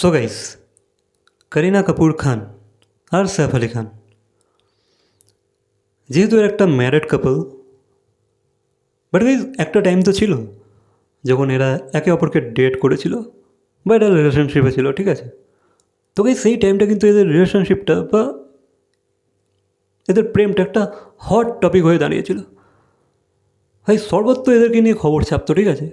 So guys Kareena Kapoor Khan আর সৈফ আলী খান যেহেতু এর একটা ম্যারিড কাপল বাট গাইজ একটা টাইম তো ছিল, যখন এরা একে অপরকে ডেট করেছিল বা এরা রিলেশনশিপে ছিল, ঠিক আছে? তো গাইজ সেই টাইমটা কিন্তু এদের রিলেশনশিপটা বা এদের প্রেমটা একটা হট টপিক হয়ে দাঁড়িয়েছিল। ভাই, সর্বত্র এদেরকে নিয়ে খবর ছাপতো, ঠিক আছে?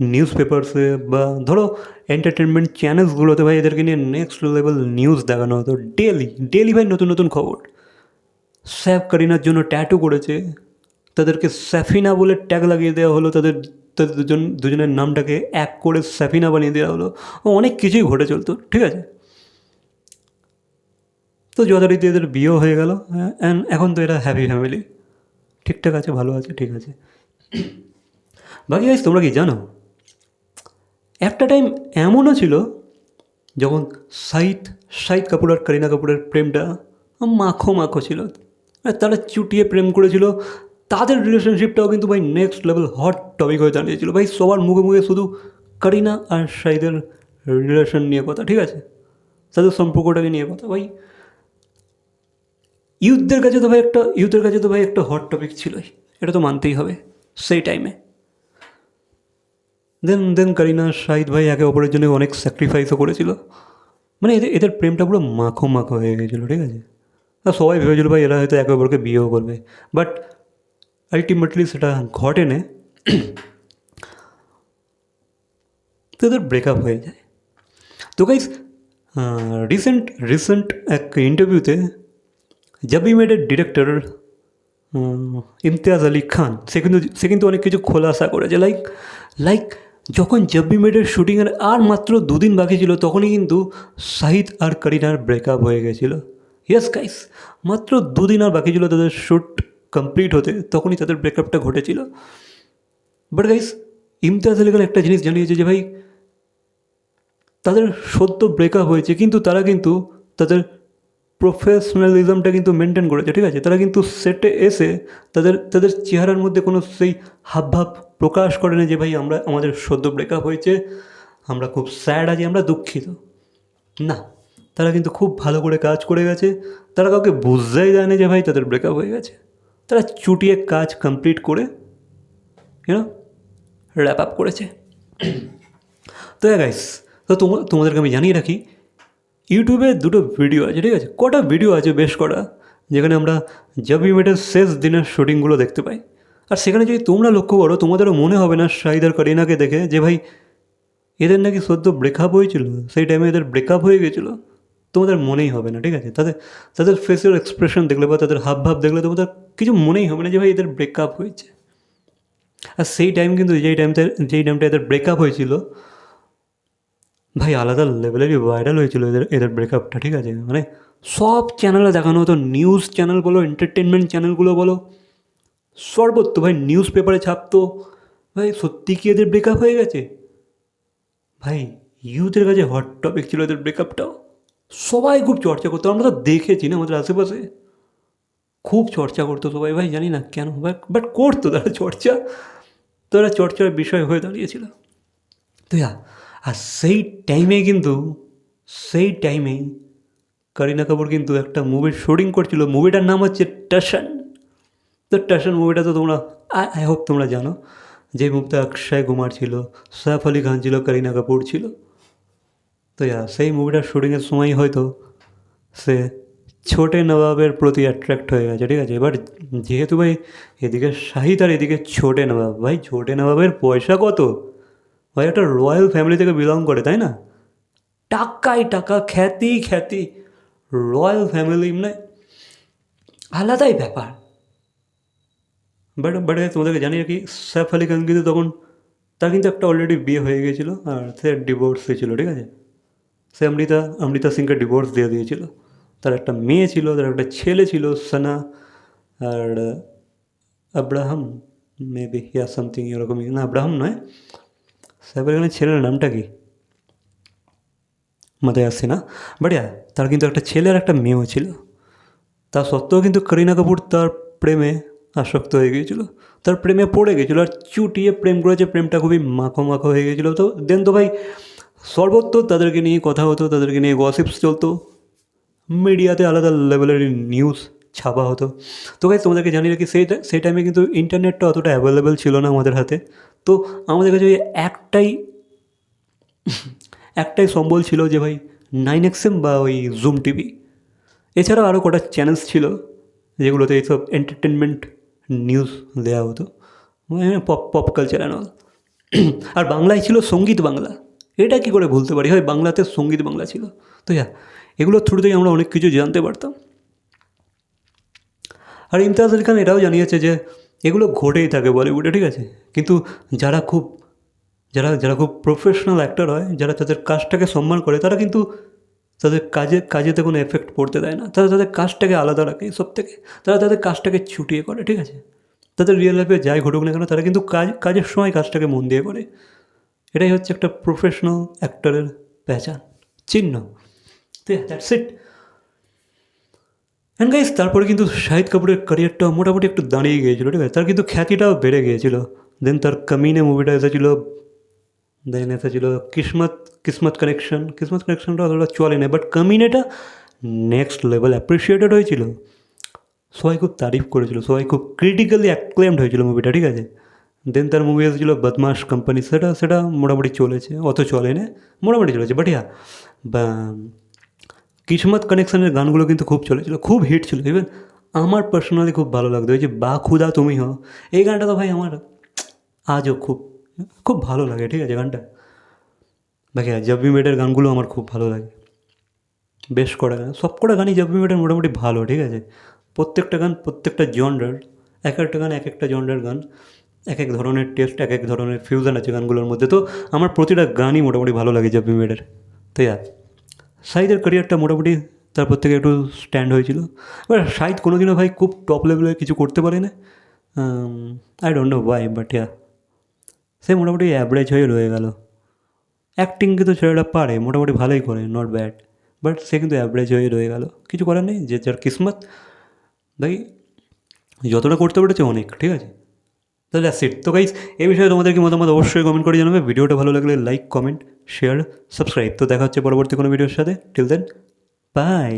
নিউজ পেপারসে বা ধরো এন্টারটেনমেন্ট চ্যানেলসগুলোতে ভাই এদেরকে নিয়ে নেক্সট লেভেল নিউজ দেখানো হতো। ডেলি ডেলি ভাই নতুন নতুন খবর। স্যাফ কারিনার জন্য ট্যাটু করেছে। তাদেরকে স্যাফিনা বলে ট্যাগ লাগিয়ে দেওয়া হলো। তাদের তাদের দুজন, দুজনের নামটাকে এক করে স্যাফিনা বানিয়ে দেওয়া হলো। অনেক কিছুই ঘটে চলতো, ঠিক আছে? তো যথারীতি এদের বিয়েও হয়ে গেল অ্যান্ড এখন তো এরা হ্যাপি ফ্যামিলি ঠিকঠাক আছে, ভালো আছে, ঠিক আছে। বাকি গাইস তোমরা কি জানো? একটা টাইম এমনও ছিল যখন সাইদ সাইদ কাপুর আর করিনা কাপুরের প্রেমটা মাখো মাখো ছিল। তারা চুটিয়ে প্রেম করেছিল। তাদের রিলেশনশিপটাও কিন্তু ভাই নেক্সট লেভেল হট টপিক হয়ে দাঁড়িয়েছিল। ভাই সবার মুখে মুখে শুধু করিনা আর সাইদের রিলেশন নিয়ে কথা, ঠিক আছে? তাদের সম্পর্কটাকে নিয়ে কথা। ভাই ইউথদের কাছে তো ভাই একটা ইউথের কাছে তো ভাই একটা হট টপিক ছিলই। এটা তো মানতেই হবে সেই টাইমে দেন দেন করিনা শাহিদ ভাই একে অপরের জন্য অনেক স্যাক্রিফাইসও করেছিল। মানে এদের এদের প্রেমটা পুরো মাখো মাখো হয়ে গেছিল, ঠিক আছে? আর সবাই ভেবেছিল ভাই এরা হয়তো একে অপরকে বিয়েও করবে। বাট আলটিমেটলি সেটা ঘটেনে তো এদের ব্রেকআপ হয়ে যায়। তো গাইস রিসেন্ট রিসেন্ট এক ইন্টারভিউতে জাবি মেডের ডিরেক্টর ইমতিয়াজ আলী খান, সে কিন্তু সে কিন্তু অনেক কিছু খোলাসা করেছে। লাইক লাইক যখন জব্বি মেডের শুটিংয়ের আর মাত্র দুদিন বাকি ছিল, তখনই কিন্তু শাহিদ আর করিনার ব্রেকআপ হয়ে গেছিল। ইয়েস গাইস মাত্র দুদিন আর বাকি ছিল তাদের শ্যুট কমপ্লিট হতে, তখনই তাদের ব্রেকআপটা ঘটেছিল। বাট গাইস ইমতিয়াজ আলী খান একটা জিনিস জানিয়েছে যে, ভাই, তাদের সদ্য ব্রেকআপ হয়েছে, কিন্তু তারা কিন্তু তাদের প্রফেশনালিজমটা কিন্তু মেনটেন করেছে, ঠিক আছে? তারা কিন্তু সেটে এসে তাদের তাদের চেহারার মধ্যে কোনো সেই হাবভাব প্রকাশ করে না যে, ভাই, আমরা, আমাদের সদ্য ব্রেকআপ হয়েছে, আমরা খুব স্যাড আছি, আমরা দুঃখিত। না, তারা কিন্তু খুব ভালো করে কাজ করে গেছে। তারা কাউকে বুঝতেই দেয় যে, ভাই, তাদের ব্রেকআপ হয়ে গেছে। তারা চুটিয়ে কাজ কমপ্লিট করে ইউনো র্যাপ আপ করেছে। তো গাইস তো তোমা- তোমাদেরকে আমি জানিয়ে রাখি ইউটিউবে দুটো ভিডিও আছে, ঠিক আছে? কটা ভিডিও আছে বেশ কটা? যেখানে আমরা জবি মেটের শেষ দিনের শুটিংগুলো দেখতে পাই। আর সেখানে যদি তোমরা লক্ষ্য করো, তোমাদেরও মনে হবে না শাহিদ আর করিনাকে দেখে যে ভাই, এদের নাকি সদ্য ব্রেকআপ হয়েছিল। সেই টাইমে এদের ব্রেকআপ হয়ে গেছিল। তোমাদের মনেই হবে না, ঠিক আছে? তাদের তাদের ফেসের এক্সপ্রেশন দেখলে বা তাদের হাব ভাব দেখলে তোমাদের কিছু মনেই হবে না যে ভাই, এদের ব্রেকআপ হয়েছে। আর সেই টাইম কিন্তু যেই টাইমটা যেই টাইমটা এদের ব্রেকআপ হয়েছিল ভাই, আলাদা লেভেলেরই ভাইরাল হয়েছিল এদের এদের ব্রেকআপটা ঠিক আছে? মানে সব চ্যানেলে দেখানো হতো নিউজ চ্যানেল বলো এন্টারটেনমেন্ট চ্যানেলগুলো বলো। সর্বত্র, ভাই নিউজ পেপারে ছাপতো। ভাই, সত্যি কি এদের ব্রেকআপ হয়ে গেছে? ভাই ইউথের কাছে হট টপিক ছিল এদের ব্রেকআপটাও সবাই খুব চর্চা করতো, আমরা তো দেখেছি না আমাদের আশেপাশে। খুব চর্চা করতো সবাই, ভাই, জানি না কেন ভাই বাট করতো, তারা চর্চা। তারা চর্চার বিষয় হয়ে দাঁড়িয়েছিল। তো ইয়া আর সেই টাইমে কিন্তু, সেই টাইমে করিনা কাপুর কিন্তু একটা মুভির শুটিং করছিল। মুভিটার নাম হচ্ছে টাশন তো টাশন মুভিটা তো তোমরা আই হোপ তোমরা জানো। যে মুভিতে অক্ষয় কুমার ছিল সৈফ আলী খান ছিল, করিনা কাপুর ছিল। তো ইয়া সেই মুভিটার শুটিংয়ের সময় হয়তো সে ছোটে নবাবের প্রতি অ্যাট্রাক্ট হয়ে গেছে, ঠিক আছে? এবার যেহেতু ভাই এদিকে শাহিদ আর এদিকে ছোটে নবাব, ভাই ছোটে নবাবের পয়সা কত? ভাই, একটা রয়্যাল ফ্যামিলি থেকে বিলং করে, তাই না? টাকাই টাকা, খ্যাতি খ্যাতি। রয়্যাল ফ্যামিলি মানে আলাদাই ব্যাপার। বাট বাট তোমাদেরকে জানি কি সৈফ আলী খান কিন্তু তখন, তার কিন্তু একটা অলরেডি বিয়ে হয়ে গিয়েছিল আর সে ডিভোর্স হয়েছিল, ঠিক আছে? সে অমৃতা অমৃতা সিংকে ডিভোর্স দিয়ে দিয়েছিল। তার একটা মেয়ে ছিল, তার একটা ছেলে ছিল, সানা আর আব্রাহাম মেবি ইয়া সামথিং এরকমই। না, আব্রাহাম নয় সাইফ আলী খানের ছেলের নামটা কি? মাথায় আসছে না বাট ইয়া তার কিন্তু একটা ছেলে আর একটা মেয়েও ছিল। তা সত্ত্বেও কিন্তু করিনা কাপুর তার প্রেমে আসক্ত হয়ে গিয়েছিল। তার প্রেমে পড়ে গেছিল আর চুটিয়ে প্রেম করেছে, প্রেমটা খুবই মাখো মাখো হয়ে গেছিল তো দেন তো ভাই, সর্বত্র তাদেরকে নিয়ে কথা হতো, তাদেরকে নিয়ে গসিপস চলতো। মিডিয়াতে আলাদা লেভেলের নিউজ ছাপা হতো। তো ভাই তোমাদেরকে জানিয়ে রাখি, সেই সেই টাইমে কিন্তু ইন্টারনেটটা অতটা অ্যাভেলেবেল ছিল না আমাদের হাতে। তো আমাদের কাছে ওই একটাই একটাই সম্বল ছিল যে ভাই নাইন এক্সএম বা ওই জুম টিভি। এছাড়াও আরও কটা চ্যানেলস ছিল যেগুলোতে এইসব এন্টারটেনমেন্ট নিউজ দেওয়া হতো। পপ পপ কালচার অ্যান্ড আর বাংলায় ছিল সংগীত বাংলা। এটা কি করে ভুলতে পারি? হয় বাংলাতে সংগীত বাংলা ছিল। তো যা, এগুলোর থ্রুতেই আমরা অনেক কিছু জানতে পারতাম। আর ইমতাজ আলী খান এটাও জানিয়েছে যে এগুলো ঘটেই থাকে বলিউডে, ঠিক আছে? কিন্তু যারা খুব, যারা যারা খুব প্রফেশনাল অ্যাক্টর হয়, যারা তাদের কাজটাকে সম্মান করে, তারা কিন্তু তাদের কাজে, কাজেতে কোনো এফেক্ট পড়তে দেয় না। তারা তাদের কাজটাকে আলাদা রাখে সব থেকে তারা তাদের কাজটাকে ছুটিয়ে করে, ঠিক আছে? তাদের রিয়েল লাইফে যাই ঘটুক না কেন, তারা কিন্তু কাজ, কাজের সময় কাজটাকে মন দিয়ে করে। এটাই হচ্ছে একটা প্রফেশনাল অ্যাক্টরের পেহচান চিহ্ন। দ্যাটস ইট অ্যান্ড গাইস তারপরে কিন্তু শাহিদ কাপুরের ক্যারিয়ারটা মোটামুটি একটু দাঁড়িয়ে গিয়েছিল, ঠিক আছে? তার কিন্তু খ্যাতিটাও বেড়ে গিয়েছিল। দেন তার কামিনে মুভিটা এসেছিল দেন এসেছিল কিসমত কিসমত কানেকশন কিসমত কানেকশনটা অতটা চলে না বাট কামিনেটা নেক্সট লেভেল অ্যাপ্রিসিয়েটেড হয়েছিল। সবাই খুব তারিফ করেছিল, সবাই খুব ক্রিটিক্যালি অ্যাক্লেমড হয়েছিল মুভিটা ঠিক আছে? দেন তার মুভি এসেছিল বদমাস কোম্পানি সেটা সেটা মোটামুটি চলেছে, অত চলে না মোটামুটি চলেছে। বাট বা কিসমত কানেকশনের গানগুলো কিন্তু খুব চলেছিল, খুব হিট ছিল। ইভেন আমার পার্সোনালি খুব ভালো লাগতো ওই যে বা খুদা তুমি হো এই গানটা তো ভাই আমার আজও খুব খুব ভালো লাগে, ঠিক আছে গানটা? বাকি জব্বি মেডের গানগুলো আমার খুব ভালো লাগে। বেশ কটা গান, সব কটা গানই জব্বি মেটের মোটামুটি ভালো, ঠিক আছে? প্রত্যেকটা গান, প্রত্যেকটা জনরার এক একটা গান, এক একটা জনরার গান, এক এক ধরনের টেস্ট এক এক ধরনের ফিউজন আছে গানগুলোর মধ্যে। তো আমার প্রতিটা গানই মোটামুটি ভালো লাগে জব্বি মেডের তো ইয়ার সাইদের ক্যারিয়ারটা মোটামুটি তারপর থেকে একটু স্ট্যান্ড হয়েছিল। এবার সাইদ কোনোদিনও ভাই খুব টপ লেভেলে কিছু করতে পারে না I don't know why but yeah সে মোটামুটি অ্যাভারেজ হয়ে রয়ে গেল। অ্যাক্টিং কিন্তু ছেলেটা পারে, মোটামুটি ভালোই করে নট ব্যাড বাট সে কিন্তু অ্যাভারেজ হয়ে রয়ে গেল। কিছু করার নেই, যে যার কিসমত। ভাই, যতটা করতে পেরেছে অনেক, ঠিক আছে? তাহলে দ্যাটস ইট তো গাইজ এই বিষয়ে তোমাদের কি মতামত অবশ্যই কমেন্ট করে জানাবে। ভিডিওটা ভালো লাগলে লাইক কমেন্ট শেয়ার সাবস্ক্রাইব তো দেখা হচ্ছে পরবর্তী কোনো ভিডিওর সাথে। Till then by